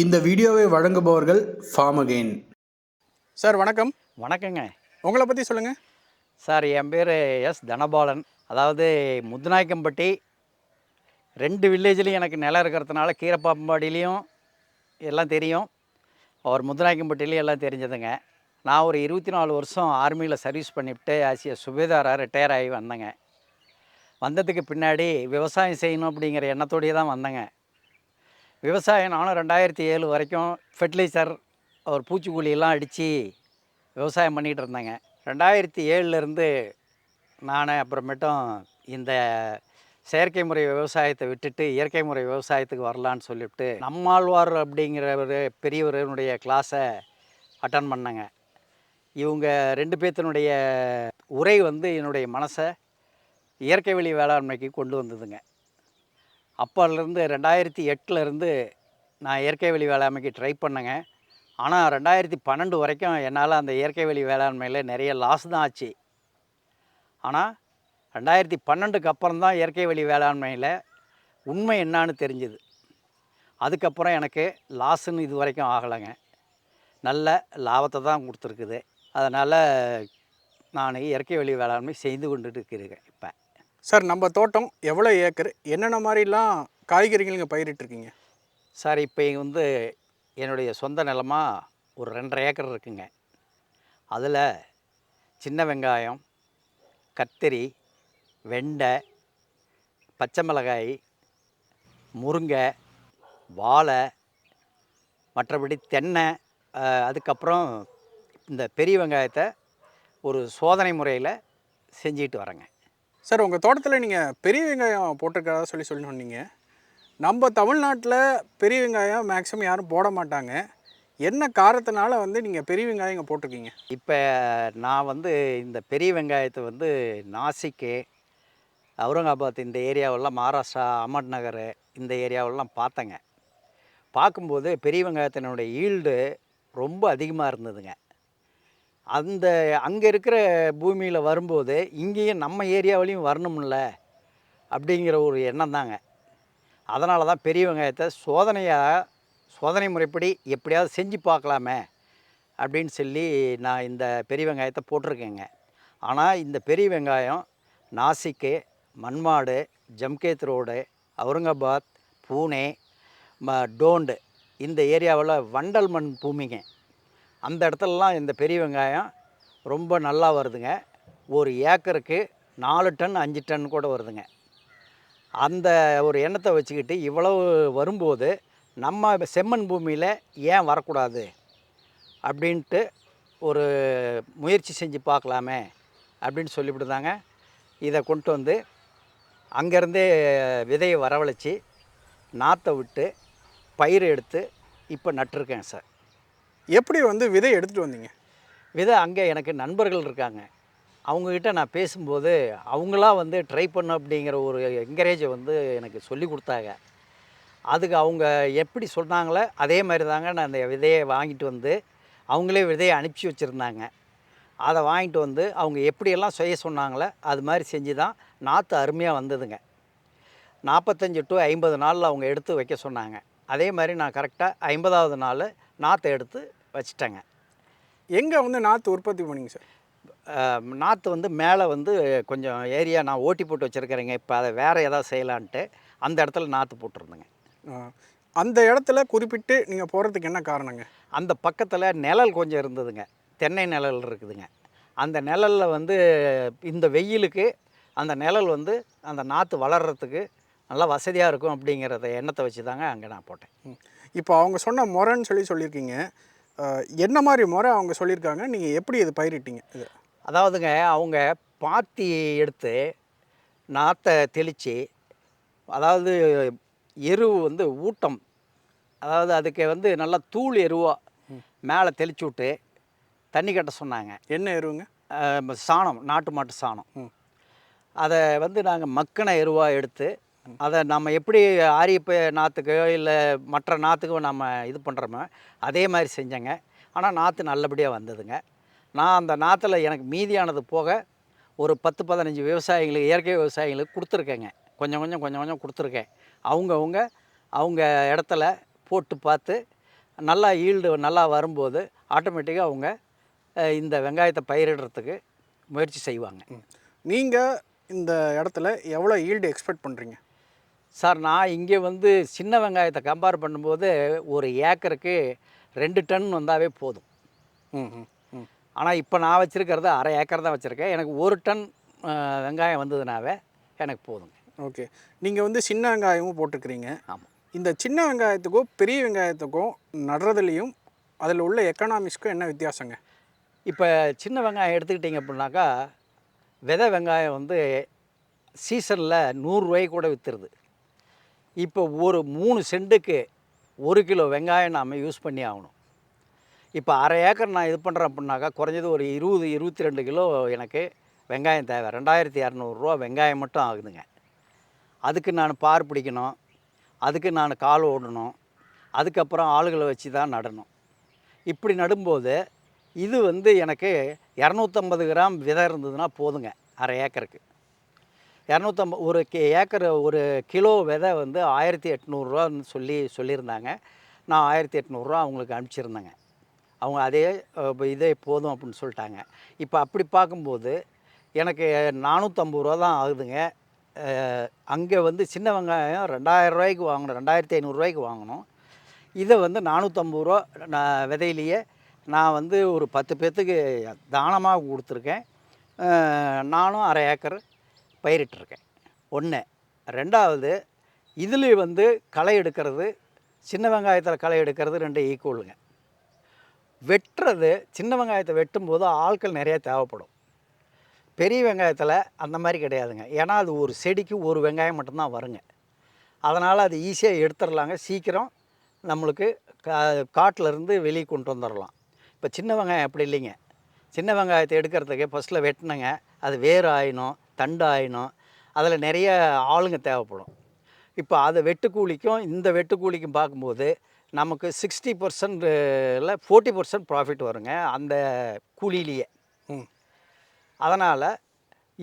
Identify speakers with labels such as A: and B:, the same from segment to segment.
A: இந்த வீடியோவை வழங்குபவர்கள் ஃபார்மகெயின் சார் வணக்கம்.
B: வணக்கங்க.
A: உங்களை பற்றி சொல்லுங்கள்
B: சார் என் பேர் எஸ் தனபாலன். அதாவது முத்துநாயக்கம்பட்டி ரெண்டு வில்லேஜ்லேயும் எனக்கு நிலம் இருக்கிறதுனால கீரப்பாம்பாடியிலையும் எல்லாம் தெரியும். அவர் முத்துநாயக்கம்பட்டிலையும் எல்லாம் தெரிஞ்சதுங்க. நான் ஒரு இருபத்தி நாலு வருஷம் ஆர்மியில் சர்வீஸ் பண்ணிவிட்டு ஆசிய சுபேதாராக ரிட்டையர் ஆகி வந்தேங்க. வந்ததுக்கு பின்னாடி விவசாயம் செய்யணும் அப்படிங்கிற எண்ணத்தோடயே தான் வந்தேங்க. விவசாயம் நானும் ரெண்டாயிரத்தி ஏழு வரைக்கும் ஃபெர்டிலைசர் ஒரு பூச்சிக்கொல்லியெல்லாம் அடித்து விவசாயம் பண்ணிகிட்டு இருந்தேங்க. ரெண்டாயிரத்தி ஏழுலேருந்து நான் அப்புறமேட்டும் இந்த செயற்கை முறை விவசாயத்தை விட்டுட்டு இயற்கை முறை விவசாயத்துக்கு வரலான்னு சொல்லிவிட்டு நம்மாழ்வார் அப்படிங்கிற ஒரு பெரியவருடைய கிளாஸை அட்டன் பண்ணேங்க. இவங்க ரெண்டு பேர்த்தினுடைய உரை வந்து என்னுடைய மனசை இயற்கை வழி வேளாண்மைக்கு கொண்டு வந்ததுங்க. அப்போலேருந்து ரெண்டாயிரத்தி எட்டுலேருந்து நான் இயற்கை வழி வேளாண்மைக்கு ட்ரை பண்ணேங்க. ஆனால் ரெண்டாயிரத்தி பன்னெண்டு வரைக்கும் என்னால் அந்த இயற்கை வழி வேளாண்மையில் நிறைய லாஸ் தான் ஆச்சு. ஆனால் ரெண்டாயிரத்தி பன்னெண்டுக்கு அப்புறம் தான் இயற்கை வழி வேளாண்மையில் உண்மை என்னான்னு தெரிஞ்சுது. அதுக்கப்புறம் எனக்கு லாஸுன்னு இது வரைக்கும் ஆகலைங்க. நல்ல லாபத்தை தான் கொடுத்துருக்குது. அதனால் நான் இயற்கை வழி வேளாண்மை செய்து கொண்டுட்டு இருக்கிறேங்க இப்போ.
A: சார் நம்ம தோட்டம் எவ்வளோ ஏக்கர்? என்னென்ன மாதிரிலாம் காய்கறிகள் நீங்கள் பயிரிட்டுருக்கீங்க?
B: சார் இப்போ இங்கே வந்து என்னுடைய சொந்த நிலமாக ஒரு ரெண்டரை ஏக்கர் இருக்குங்க. அதில் சின்ன வெங்காயம் கத்திரி வெண்டை பச்சை மிளகாய் முருங்கை வாழை மற்றபடி தென்னை அதுக்கப்புறம் இந்த பெரிய வெங்காயத்தை ஒரு சோதனை முறையில் செஞ்சுக்கிட்டு வரேங்க.
A: சார் உங்கள் தோட்டத்தில் நீங்கள் பெரிய வெங்காயம் போட்டிருக்கிறதா சொல்லி சொல்லி சொன்னீங்க. நம்ம தமிழ்நாட்டில் பெரிய வெங்காயம் மேக்ஸிமம் யாரும் போட மாட்டாங்க. என்ன காரணத்தினால வந்து நீங்கள் பெரிய வெங்காயம் இங்கே போட்டிருக்கீங்க?
B: இப்போ நான் வந்து இந்த பெரிய வெங்காயத்தை வந்து நாசிக்கு அவுரங்காபாத் இந்த ஏரியாவெல்லாம் மகாராஷ்டிரா அமட் நகர் இந்த ஏரியாவெல்லாம் பார்த்தேங்க. பார்க்கும்போது பெரிய வெங்காயத்தினுடைய ஈல்டு ரொம்ப அதிகமாக இருந்ததுங்க. அந்த அங்கே இருக்கிற பூமியில் வரும்போது இங்கேயும் நம்ம ஏரியாவிலையும் வரணும்ல அப்படிங்கிற ஒரு எண்ணம் தாங்க. அதனால தான் பெரிய வெங்காயத்தை சோதனையாக சோதனை முறைப்படி எப்படியாவது செஞ்சு பார்க்கலாமே அப்படின்னு சொல்லி நான் இந்த பெரிய வெங்காயத்தை போட்டிருக்கேங்க. ஆனால் இந்த பெரிய வெங்காயம் நாசிக்கு மன்மாடு ஜம்கேத் ரோடு அவுரங்காபாத் பூனே ம டோண்டு இந்த ஏரியாவில் வண்டல் மண் பூமிங்க. அந்த இடத்துலலாம் இந்த பெரிய வெங்காயம் ரொம்ப நல்லா வருதுங்க. ஒரு ஏக்கருக்கு நாலு டன் அஞ்சு டன் கூட வருதுங்க. அந்த ஒரு எண்ணத்தை வச்சுக்கிட்டு இவ்வளவு வரும்போது நம்ம செம்மண் பூமியில் ஏன் வரக்கூடாது? அப்படின்ட்டு ஒரு முயற்சி செஞ்சு பார்க்கலாமே அப்படின்னு சொல்லிவிட்டு தாங்க இதை கொண்டு வந்து அங்கேருந்தே விதையை வரவழைச்சி நாற்றை விட்டு பயிர் எடுத்து இப்போ நட்டிருக்கேன் சார்.
A: எப்படி வந்து விதை எடுத்துகிட்டு வந்தீங்க?
B: விதை அங்கே எனக்கு நண்பர்கள் இருக்காங்க. அவங்கக்கிட்ட நான் பேசும்போது அவங்களா வந்து ட்ரை பண்ண அப்படிங்கிற ஒரு என்கரேஜை வந்து எனக்கு சொல்லி கொடுத்தாங்க. அதுக்கு அவங்க எப்படி சொன்னாங்களோ அதே மாதிரி தாங்க நான் அந்த விதையை வாங்கிட்டு வந்து அவங்களே விதையை அனுப்பிச்சி வச்சுருந்தாங்க. அதை வாங்கிட்டு வந்து அவங்க எப்படியெல்லாம் செய்ய சொன்னாங்களோ அது மாதிரி செஞ்சு தான் நாற்று அருமையாக வந்ததுங்க. நாற்பத்தஞ்சு டு ஐம்பது நாளில் அவங்க எடுத்து வைக்க சொன்னாங்க. அதே மாதிரி நான் கரெக்டாக ஐம்பதாவது நாள் நாற்றை எடுத்து வச்சிட்டேங்க.
A: எங்கே வந்து நாற்று உற்பத்தி பண்ணீங்க சார்?
B: நாற்று வந்து மேலே வந்து கொஞ்சம் ஏரியா நான் ஓட்டி போட்டு வச்சுருக்கிறேங்க. இப்போ அதை வேறு ஏதாவது செய்யலான்ட்டு அந்த இடத்துல நாற்று போட்டிருந்தேங்க.
A: அந்த இடத்துல குறிப்பிட்டு நீங்கள் போகிறதுக்கு என்ன காரணங்க?
B: அந்த பக்கத்தில் நிழல் கொஞ்சம் இருந்ததுங்க. தென்னை நிழல் இருக்குதுங்க. அந்த நிழலில் வந்து இந்த வெயிலுக்கு அந்த நிழல் வந்து அந்த நாற்று வளர்கிறதுக்கு நல்லா வசதியாக இருக்கும் அப்படிங்கிறத எண்ணத்தை வச்சு தாங்க அங்கே நான் போட்டேன்.
A: இப்போ அவங்க சொன்ன முறைன்னு சொல்லி சொல்லியிருக்கீங்க. என்ன மாதிரி முறை அவங்க சொல்லியிருக்காங்க? நீங்கள் எப்படி இது பயிரிட்டீங்க இது?
B: அதாவதுங்க அவங்க பாத்தி எடுத்து நாற்றை தெளித்து அதாவது எரு வந்து ஊட்டம் அதாவது அதுக்கு வந்து நல்லா தூள் எருவா மேலே தெளிச்சு விட்டு தண்ணி கட்ட சொன்னாங்க.
A: என்ன எருவுங்க?
B: சாணம் நாட்டு மாட்டு சாணம்.
A: ம்.
B: அதை வந்து நாங்கள் மக்கின எருவாக எடுத்து அதை நம்ம எப்படி ஆரியப்ப நாற்றுக்கு இல்லை மற்ற நாற்றுக்கும் நம்ம இது பண்ணுறோமோ அதே மாதிரி செஞ்சேங்க. ஆனால் நாற்று நல்லபடியாக வந்ததுங்க. நான் அந்த நாற்றுல எனக்கு மீதியானது போக ஒரு பத்து பதினஞ்சு விவசாயிகளுக்கு இயற்கை விவசாயிகளுக்கு கொடுத்துருக்கேங்க. கொஞ்சம் கொஞ்சம் கொஞ்சம் கொஞ்சம் கொடுத்துருக்கேன். அவங்கவுங்க அவங்க இடத்துல போட்டு பார்த்து நல்லா ஈல்டு நல்லா வரும்போது ஆட்டோமேட்டிக்காக அவங்க இந்த வெங்காயத்தை பயிரிடுறதுக்கு முயற்சி செய்வாங்க.
A: நீங்கள் இந்த இடத்துல எவ்வளோ ஈல்டு எக்ஸ்பெக்ட் பண்ணுறீங்க
B: சார் நான் இங்கே வந்து சின்ன வெங்காயத்தை கம்பேர் பண்ணும்போது ஒரு ஏக்கருக்கு ரெண்டு டன் வந்தாவே போதும்.
A: ம் ம். ம்
B: ஆனால் இப்போ நான் வச்சுருக்கிறது அரை ஏக்கர் தான் வச்சுருக்கேன். எனக்கு ஒரு டன் வெங்காயம் வந்ததுனாவே எனக்கு போதுங்க.
A: ஓகே. நீங்கள் வந்து சின்ன வெங்காயமும் போட்டிருக்கிறீங்க.
B: ஆமாம்
A: இந்த சின்ன வெங்காயத்துக்கும் பெரிய வெங்காயத்துக்கும் நடுறதுலையும் அதில் உள்ள எக்கனாமிக்ஸ்க்கும் என்ன வித்தியாசங்க?
B: இப்போ சின்ன வெங்காயம் எடுத்துக்கிட்டிங்க அப்படின்னாக்கா விதை வெங்காயம் வந்து சீசனில் நூறுரூவாய்க்கு கூட விற்றுருது இப்போ ஒரு மூணு சென்ட்டுக்கு ஒரு கிலோ வெங்காயம் நாம் யூஸ் பண்ணி ஆகணும். இப்போ அரை ஏக்கர் நான் இது பண்ணுறேன் அப்படின்னாக்கா குறைஞ்சது ஒரு இருபது இருபத்தி ரெண்டு கிலோ எனக்கு வெங்காயம் தேவை. ரெண்டாயிரத்தி இரநூறுவா வெங்காயம் மட்டும் ஆகுதுங்க. அதுக்கு நான் பார் பிடிக்கணும். அதுக்கு நான் கால் ஓடணும். அதுக்கப்புறம் ஆளுகளை வச்சு தான் நடணும். இப்படி நடும்போது இது வந்து எனக்கு இரநூத்தம்பது கிராம் விதை இருந்ததுன்னா போதுங்க அரை ஏக்கருக்கு. இரநூத்தம்பது ஒரு கே ஏக்கர் ஒரு கிலோ விதை வந்து ஆயிரத்தி எட்நூறுரூவான்னு சொல்லி சொல்லியிருந்தாங்க. நான் ஆயிரத்தி எட்நூறுரூவா அவங்களுக்கு அனுப்பிச்சிருந்தேங்க. அவங்க அதே இதே போதும் அப்படின்னு சொல்லிட்டாங்க. இப்போ அப்படி பார்க்கும்போது எனக்கு நானூற்றம்பது ரூபா தான் ஆகுதுங்க. அங்கே வந்து சின்ன வெங்காயம் ரெண்டாயிரம் ரூபாய்க்கு வாங்கணும். ரெண்டாயிரத்தி ஐநூறுரூவாய்க்கு வாங்கணும். இதை வந்து நானூற்றம்பது ரூபா நான் விதையிலேயே நான் வந்து ஒரு பத்து பேர்த்துக்கு தானமாக கொடுத்துருக்கேன். நானும் அரை ஏக்கர் பயிரிட்டிருக்கேன். ஒன்று ரெண்டாவது இதில் வந்து களை எடுக்கிறது சின்ன வெங்காயத்தில் களை எடுக்கிறது ரெண்டு ஈக்குவலுங்க வெட்டுறது சின்ன வெங்காயத்தை வெட்டும்போது ஆட்கள் நிறையா தேவைப்படும். பெரிய வெங்காயத்தில் அந்த மாதிரி கிடையாதுங்க. ஏன்னா அது ஒரு செடிக்கு ஒரு வெங்காயம் மட்டும்தான் வருங்க. அதனால் அது ஈஸியாக எடுத்துடலாங்க. சீக்கிரம் நம்மளுக்கு கா காட்டிலேருந்து வெளியே கொண்டு வந்துடலாம். இப்போ சின்ன வெங்காயம் அப்படி இல்லைங்க. சின்ன வெங்காயத்தை எடுக்கிறதுக்கு ஃபஸ்ட்டில் வெட்டினங்க. அது வேறு ஆயினும் தண்டு ஆயினும் அதில் நிறைய ஆளுங்க தேவைப்படும். இப்போ அதை வெட்டுக்கூலிக்கும் இந்த வெட்டுக்கூலிக்கும் பார்க்கும்போது நமக்கு சிக்ஸ்டி பர்சன்டில் ஃபோர்ட்டி பர்சன்ட் ப்ராஃபிட் வருங்க அந்த கூலியிலேயே. அதனால்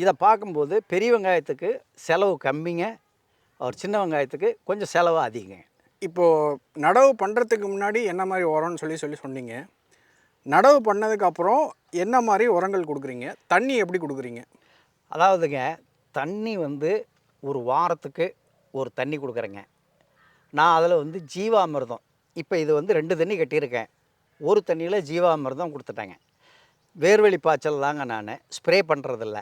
B: இதை பார்க்கும்போது பெரிய வெங்காயத்துக்கு செலவு கம்மிங்க ஒரு சின்ன வெங்காயத்துக்கு கொஞ்சம் செலவு அதிகங்க.
A: இப்போது நடவு பண்ணுறதுக்கு முன்னாடி என்ன மாதிரி உரம்னு சொல்லி சொல்லி சொன்னீங்க. நடவு பண்ணதுக்கப்புறம் என்ன மாதிரி உரங்கள் கொடுக்குறீங்க? தண்ணி எப்படி கொடுக்குறீங்க?
B: அதாவதுங்க தண்ணி வந்து ஒரு வாரத்துக்கு ஒரு தண்ணி கொடுக்குறேங்க. நான் அதில் வந்து ஜீவாமிர்தம் இப்போ இது வந்து ரெண்டு தண்ணி கட்டியிருக்கேன். ஒரு தண்ணியில் ஜீவாமிர்தம் கொடுத்துட்டேங்க. வேர்வெளி பாய்ச்சல் தாங்க நான் ஸ்ப்ரே பண்ணுறதில்ல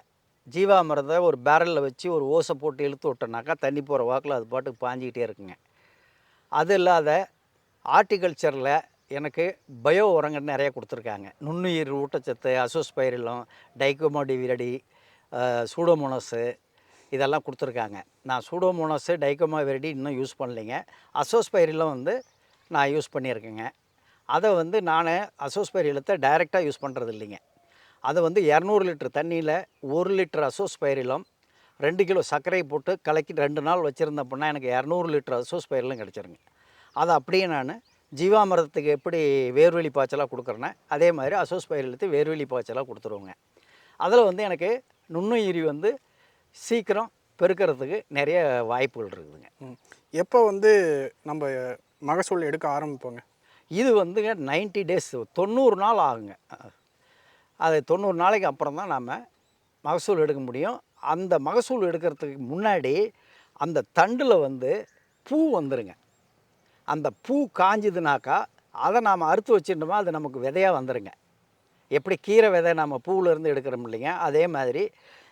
B: ஜீவாமிர்தம் ஒரு பேரலில் வச்சு ஒரு ஓசை போட்டு இழுத்து விட்டோன்னாக்கா தண்ணி போகிற வாக்கில் அது பாட்டுக்கு பாஞ்சிக்கிட்டே இருக்குங்க. அது இல்லாத ஆர்டிகல்ச்சரில் எனக்கு பயோ உரங்கள் நிறைய கொடுத்துருக்காங்க. நுண்ணுயிர் ஊட்டச்சத்து அசோஸ்பைரிலம் டைகோமோடி விரடி சூடோமோனஸு இதெல்லாம் கொடுத்துருக்காங்க. நான் சூடோமோனஸு டைகோமா விரடி இன்னும் யூஸ் பண்ணலைங்க. அசோஸ்பைரிலம் வந்து நான் யூஸ் பண்ணியிருக்கேங்க. அதை வந்து நான் அசோஸ்பைரிலத்தை டைரெக்டாக யூஸ் பண்ணுறது இல்லைங்க அதை வந்து இரநூறு லிட்டர் தண்ணியில் ஒரு லிட்டர் அசோஸ்பைரிலும் ரெண்டு கிலோ சர்க்கரை போட்டு கலக்கி ரெண்டு நாள் வச்சுருந்தேன் எனக்கு இரநூறு லிட்டர் அசோஸ்பைரிலும் கிடச்சிருங்க. அதை அப்படியே நான் ஜீவாமிரதத்துக்கு எப்படி வேர்வெளி பாய்ச்சலாக கொடுக்குறேன்னா அதே மாதிரி அசோஸ்பைரிலத்தை வேர்வெளி பாய்ச்சலாக கொடுத்துருவோங்க. அதில் வந்து எனக்கு நுண்ணுயிரி வந்து சீக்கிரம் பெருக்கிறதுக்கு நிறைய வாய்ப்புகள் இருக்குதுங்க.
A: எப்போ வந்து நம்ம மகசூல் எடுக்க ஆரம்பிப்போங்க?
B: இது வந்துங்க 90 டேஸ் தொண்ணூறு நாள் ஆகுங்க. அது தொண்ணூறு நாளைக்கு அப்புறம் தான் நாம் மகசூல் எடுக்க முடியும். அந்த மகசூல் எடுக்கிறதுக்கு முன்னாடி அந்த தண்டில் வந்து பூ வந்துருங்க. அந்த பூ காஞ்சுதுனாக்கா அதை நாம் அறுத்து வச்சிருந்தோமா அது நமக்கு விதையாக வந்துருங்க. எப்படி கீரை விதை நம்ம பூவிலேருந்து எடுக்கிறோம் இல்லைங்க அதே மாதிரி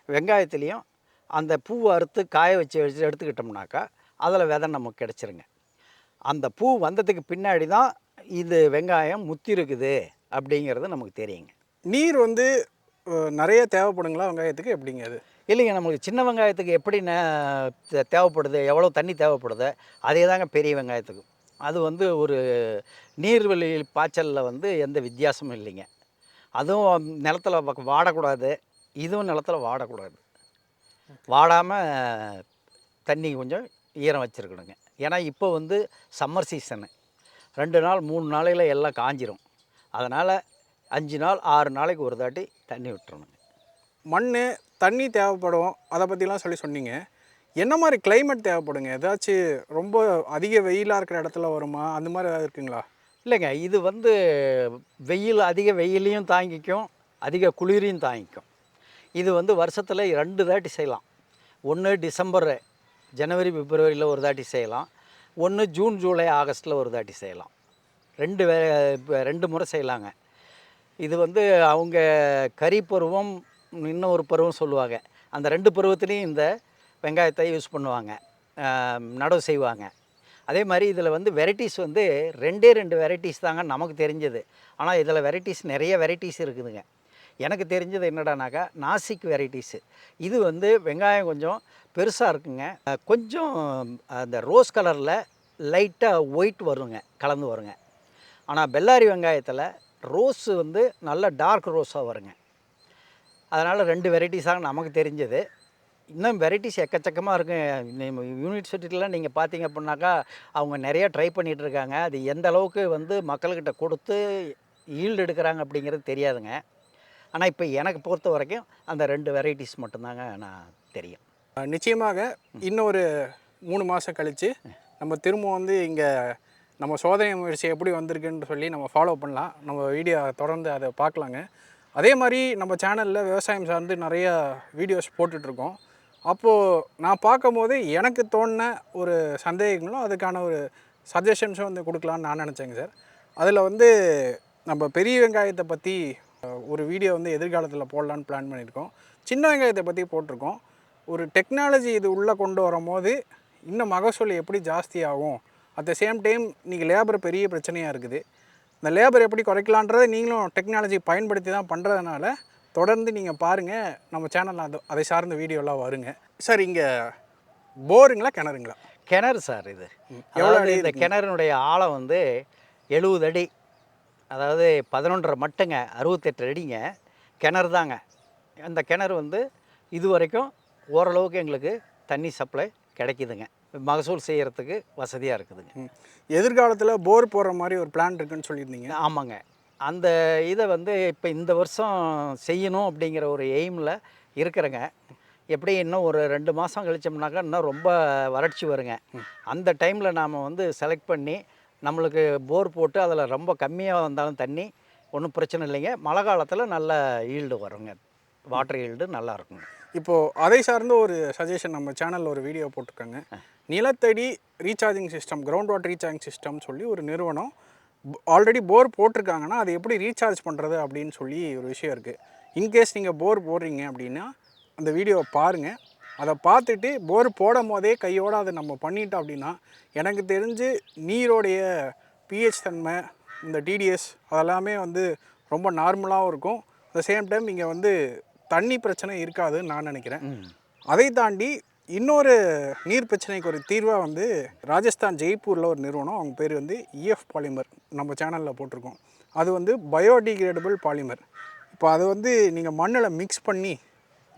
B: வெங்காயத்துலேயும் அந்த பூவை அறுத்து காய வச்சு வச்சு எடுத்துக்கிட்டோம்னாக்கா அதில் விதை நமக்கு கிடச்சிருங்க. அந்த பூ வந்ததுக்கு பின்னாடி தான் இது வெங்காயம் முத்தி இருக்குது அப்படிங்கிறது நமக்கு தெரியுங்க.
A: நீர் வந்து நிறைய தேவைப்படுங்களா வெங்காயத்துக்கு? எப்படிங்க அது?
B: இல்லைங்க நம்மளுக்கு சின்ன வெங்காயத்துக்கு எப்படி தேவைப்படுது எவ்வளோ தண்ணி தேவைப்படுது அதே தாங்க பெரிய வெங்காயத்துக்கு அது வந்து ஒரு நீர்வழி பாய்ச்சலில் வந்து எந்த வித்தியாசமும் இல்லைங்க. அதுவும் நிலத்துல வாடக்கூடாது. இதுவும் நிலத்துல வாடக்கூடாது. வாடாமல் தண்ணி கொஞ்சம் ஈரம் வச்சுருக்கணுங்க. ஏன்னா இப்போ வந்து சம்மர் சீசனு. ரெண்டு நாள் மூணு நாளையில் எல்லாம் காஞ்சிரும். அதனால் அஞ்சு நாள் ஆறு நாளைக்கு ஒரு தாட்டி தண்ணி விட்டுறணுங்க.
A: மண் தண்ணி தேவைப்படும். அதை பற்றிலாம் சொல்லி சொன்னீங்க. என்ன மாதிரி கிளைமேட் தேவைப்படுங்க? ஏதாச்சும் ரொம்ப அதிக வெயிலாக இருக்கிற இடத்துல வருமா? அந்த மாதிரி ஏதாவது இருக்குங்களா?
B: இல்லைங்க இது வந்து வெயில் அதிக வெயிலையும் தாங்கிக்கும் அதிக குளிரையும் தாங்கிக்கும். இது வந்து வருஷத்தில் ரெண்டு தாட்டி செய்யலாம். ஒன்று டிசம்பர் ஜனவரி பிப்ரவரியில் ஒரு தாட்டி செய்யலாம். ஒன்று ஜூன் ஜூலை ஆகஸ்ட்டில் ஒரு தாட்டி செய்யலாம். ரெண்டு வே ரெண்டு முறை செய்யலாங்க. இது வந்து அவங்க கறி பருவம் இன்னும் ஒரு பருவம் சொல்லுவாங்க. அந்த ரெண்டு பருவத்துலேயும் இந்த வெங்காயத்தை யூஸ் பண்ணுவாங்க. நடவு செய்வாங்க. அதே மாதிரி இதில் வந்து வெரைட்டிஸ் வந்து ரெண்டே ரெண்டு வெரைட்டிஸ் தாங்க நமக்கு தெரிஞ்சது. ஆனால் இதில் வெரைட்டிஸ் நிறைய வெரைட்டிஸ் இருக்குதுங்க. எனக்கு தெரிஞ்சது என்னடானாக்கா நாசிக் வெரைட்டிஸு. இது வந்து வெங்காயம் கொஞ்சம் பெருசாக இருக்குங்க. கொஞ்சம் அந்த ரோஸ் கலரில் லைட்டாக ஒயிட் வருங்க கலந்து வருங்க. ஆனால் பெல்லாரி வெங்காயத்தில் ரோஸ் வந்து நல்ல டார்க் ரோஸாக வருங்க. அதனால் ரெண்டு வெரைட்டிஸாக நமக்கு தெரிஞ்சது. இன்னும் வெரைட்டிஸ் எக்கச்சக்கமாக இருக்குங்க யூனிவர்சிட்டியில் நீங்கள் பார்த்தீங்க அப்படின்னாக்கா அவங்க நிறைய ட்ரை பண்ணிகிட்டு இருக்காங்க. அது எந்த அளவுக்கு வந்து மக்கள்கிட்ட கொடுத்து ஈல்டு எடுக்கிறாங்க அப்படிங்கிறது தெரியாதுங்க. ஆனால் இப்போ எனக்கு பொறுத்த வரைக்கும் அந்த ரெண்டு வெரைட்டிஸ் மட்டும்தாங்க நான் தெரியும்.
A: நிச்சயமாக இன்னொரு மூணு மாதம் கழித்து நம்ம திரும்ப வந்து இங்கே நம்ம சோதனை முயற்சி எப்படி வந்திருக்குன்னு சொல்லி நம்ம ஃபாலோ பண்ணலாம். நம்ம வீடியோ தொடர்ந்து அதை பார்க்கலாங்க. அதே மாதிரி நம்ம சேனலில் விவசாயம் சார்ந்து நிறைய வீடியோஸ் போட்டுட்ருக்கோம் அப்போது நான் பார்க்கும்போது எனக்கு தோணின ஒரு சந்தேகங்களும் அதுக்கான ஒரு சஜஷன்ஸும் வந்து கொடுக்கலான்னு நான் நினச்சேங்க சார். அதில் வந்து நம்ம பெரிய வெங்காயத்தை பற்றி ஒரு வீடியோ வந்து எதிர்காலத்தில் போடலான்னு பிளான் பண்ணியிருக்கோம். சின்ன வெங்காயத்தை பற்றி போட்டிருக்கோம். ஒரு டெக்னாலஜி இது உள்ளே கொண்டு வரும்போது இன்னும் மகசூல் எப்படி ஜாஸ்தி ஆகும் அட் த சேம் டைம் நீங்கள் லேபர் பெரிய பிரச்சனையாக இருக்குது. இந்த லேபர் எப்படி குறைக்கலான்றதை நீங்களும் டெக்னாலஜி பயன்படுத்தி தான் பண்ணுறதுனால தொடர்ந்து நீங்கள் பாருங்கள் நம்ம சேனலில் அது அதை சார்ந்த வீடியோலாம் வருங்க. சார் இங்கே போருங்களா கிணறுங்களா?
B: கிணறு சார் இது.
A: எவ்வளோ
B: அதாவது
A: அடி
B: இந்த? கிணறுனுடைய ஆழம் வந்து எழுபது அடி. அதாவது பதினொன்றரை மட்டுங்க அறுபத்தெட்டு அடிங்க. கிணறு தாங்க. அந்த கிணறு வந்து இது வரைக்கும் ஓரளவுக்கு எங்களுக்கு தண்ணி சப்ளை கிடைக்குதுங்க. மகசூல் செய்கிறதுக்கு வசதியாக இருக்குதுங்க.
A: எதிர்காலத்தில் போர் போடுற மாதிரி ஒரு பிளான் இருக்குன்னு சொல்லியிருந்தீங்க.
B: ஆமாங்க. அந்த இதை வந்து இப்போ இந்த வருஷம் செய்யணும் அப்படிங்கிற ஒரு எய்மில் இருக்கிறேங்க. எப்படி இன்னும் ஒரு ரெண்டு மாதம் கழிச்சோம்னாக்கா இன்னும் ரொம்ப வறட்சி வருங்க. அந்த டைமில் நாம் வந்து செலக்ட் பண்ணி நம்மளுக்கு போர் போட்டு அதில் ரொம்ப கம்மியாக வந்தாலும் தண்ணி ஒன்றும் பிரச்சனை இல்லைங்க. மழை காலத்தில் நல்ல ஈல்டு வருங்க. வாட்டர் ஈல்டு நல்லா இருக்குங்க.
A: இப்போது அதை சார்ந்த ஒரு சஜஷன் நம்ம சேனலில் ஒரு வீடியோ போட்டிருக்காங்க. நிலத்தடி recharging system ground water recharging system சொல்லி ஒரு நிறுவனம் ஆல்ரெடி போர் போட்டிருக்காங்கன்னா அதை எப்படி ரீசார்ஜ் பண்ணுறது அப்படின்னு சொல்லி ஒரு விஷயம் இருக்குது இன்கேஸ் நீங்கள் போர் போடுறீங்க அப்படின்னா அந்த வீடியோவை பாருங்கள் அதை பார்த்துட்டு போர் போடும் போதே கையோடு அதை நம்ம பண்ணிட்டோம் அப்படின்னா எனக்கு தெரிஞ்சு நீரோடைய பிஹெச் தன்மை இந்த டிடிஎஸ் அதெல்லாமே வந்து ரொம்ப நார்மலாகவும் இருக்கும். அட் சேம் டைம் இங்கே வந்து தண்ணி பிரச்சனை இருக்காதுன்னு நான் நினைக்கிறேன். அதை தாண்டி இன்னொரு நீர் பிரச்சனைக்கு ஒரு தீர்வாக வந்து ராஜஸ்தான் ஜெய்ப்பூரில் ஒரு நிறுவனம் அவங்க பேர் வந்து இஎஃப் பாலிமர் நம்ம சேனலில் போட்டிருக்கோம். அது வந்து பயோடிகிரேடபிள் பாலிமர் இப்போ அது வந்து நீங்கள் மண்ணில் மிக்ஸ் பண்ணி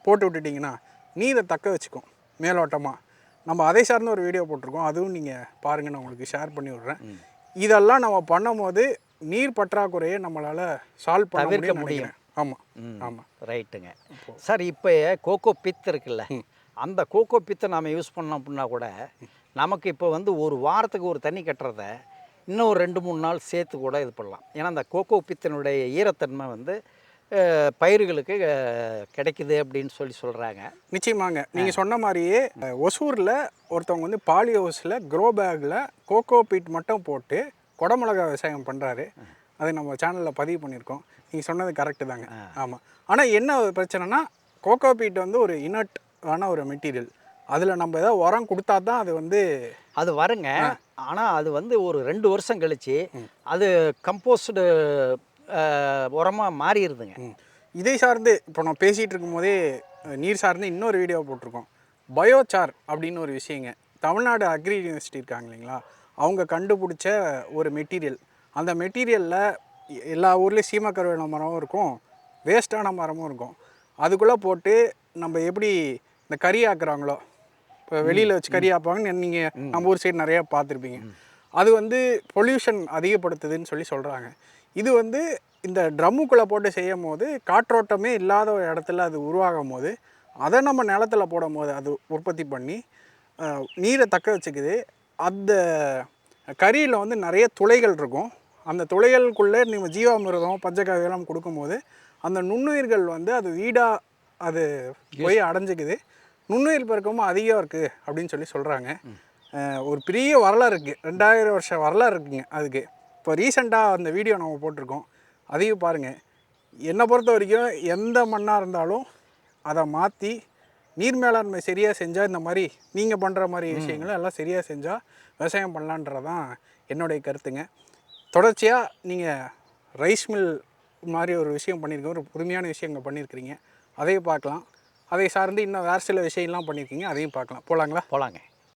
A: போட்டு விட்டுட்டிங்கன்னா நீரை தக்க வச்சுக்கும் மேலோட்டமாக நம்ம அதை சார்ந்த ஒரு வீடியோ போட்டிருக்கோம். அதுவும் நீங்கள் பாருங்கள் நான் உங்களுக்கு ஷேர் பண்ணி விட்றேன். இதெல்லாம் நம்ம பண்ணும்போது நீர் பற்றாக்குறையை நம்மளால் சால்வ் பண்ண முடியும். ஆமாம் ஆமாம்
B: ரைட்டுங்க. சார் இப்போ கோகோ பித் இருக்குல்ல. அந்த கோகோ பித்தை நாம் யூஸ் பண்ணோம் அப்படின்னா கூட நமக்கு இப்போ வந்து ஒரு வாரத்துக்கு ஒரு தண்ணி கட்டுறத இன்னும் ஒரு ரெண்டு மூணு நாள் சேர்த்து கூட இது பண்ணலாம். ஏன்னா அந்த கோகோ பித்தினுடைய ஈரத்தன்மை வந்து பயிர்களுக்கு கிடைக்குது அப்படின்னு சொல்லி சொல்கிறாங்க
A: நிச்சயமாங்க. நீங்கள் சொன்ன மாதிரியே ஒசூரில் ஒருத்தவங்க வந்து பாலி ஹவுஸில் க்ரோ பேக்கில் கோகோ பீட் மட்டும் போட்டு குடமிளகா விவசாயம் பண்ணுறாரு அதை நம்ம சேனலில் பதிவு பண்ணியிருக்கோம். நீங்கள் சொன்னது கரெக்டு தாங்க. ஆமாம் ஆனால் என்ன பிரச்சனைனா கோகோ பீட் வந்து ஒரு இனட் ஆன ஒரு மெட்டீரியல். அதில் நம்ம ஏதாவது உரம் கொடுத்தா தான் அது வந்து
B: அது வருங்க. ஆனால் அது வந்து ஒரு ரெண்டு வருஷம் கழிச்சு அது கம்போஸ்டு உரமாக மாறிடுதுங்க.
A: இதை சார்ந்து இப்போ நான் பேசிகிட்டு இருக்கும்போதே நீர் சார்ந்து இன்னொரு வீடியோ போட்டிருக்கோம். பயோசார் அப்படின்னு ஒரு விஷயங்க. தமிழ்நாடு அக்ரி யூனிவர்சிட்டி இருக்காங்க இல்லைங்களா? அவங்க கண்டுபிடிச்ச ஒரு மெட்டீரியல். அந்த மெட்டீரியலில் எல்லா ஊர்லேயும் சீமக்கருவேல மரமும் இருக்கும். வேஸ்ட்டான மரமும் இருக்கும். அதுக்குள்ளே போட்டு நம்ம எப்படி இந்த கறி ஆக்குறாங்களோ? இப்போ வெளியில் வச்சு கறி ஆப்பாங்கன்னு நீங்கள் நம்ம ஊர் சைடு நிறையா பார்த்துருப்பீங்க. அது வந்து பொல்யூஷன் அதிகப்படுத்துதுன்னு சொல்லி சொல்கிறாங்க இது வந்து இந்த ட்ரம்முக்குள்ளே போட்டு செய்யும் போது காற்றோட்டமே இல்லாத ஒரு இடத்துல அது உருவாகும் போது அதை நம்ம நிலத்துல போடும் போது அது உற்பத்தி பண்ணி நீரை தக்க வச்சுக்குது. அந்த கறியில் வந்து நிறைய துளைகள் இருக்கும். அந்த துளைகளுக்குள்ளே நம்ம ஜீவாமிர்தம் பஞ்சகாவியெல்லாம் கொடுக்கும்போது அந்த நுண்ணுயிர்கள் வந்து அது வீடாக அது போய் அடைஞ்சிக்குது. நுண்ணுயிர் பெருக்கமும் அதிகம் இருக்குது அப்படின்னு சொல்லி சொல்கிறாங்க ஒரு பெரிய வரலாறு இருக்குது ரெண்டாயிரம் வருஷம் வரலாறு இருக்குங்க அதுக்கு. இப்போ ரீசெண்டாக அந்த வீடியோ நம்ம போட்டிருக்கோம். அதையும் பாருங்கள் என்னை பொறுத்த வரைக்கும் எந்த மண்ணாக இருந்தாலும் அதை மாற்றி நீர் மேலாண்மை சரியாக செஞ்சால் இந்த மாதிரி நீங்கள் பண்ணுற மாதிரி விஷயங்களும் எல்லாம் சரியாக செஞ்சால் விவசாயம் பண்ணலான்றதான் என்னுடைய கருத்துங்க. தொடர்ச்சியாக நீங்கள் ரைஸ் மில் மாதிரி ஒரு விஷயம் பண்ணியிருக்கீங்க ஒரு புதுமையான விஷயங்கள் பண்ணியிருக்கிறீங்க அதையும் பார்க்கலாம். அதை சார்ந்து இன்னும் வேறு சில விஷயம்லாம் பண்ணியிருக்கீங்க அதையும் பார்க்கலாம். போகலாங்களா
B: போகலாங்க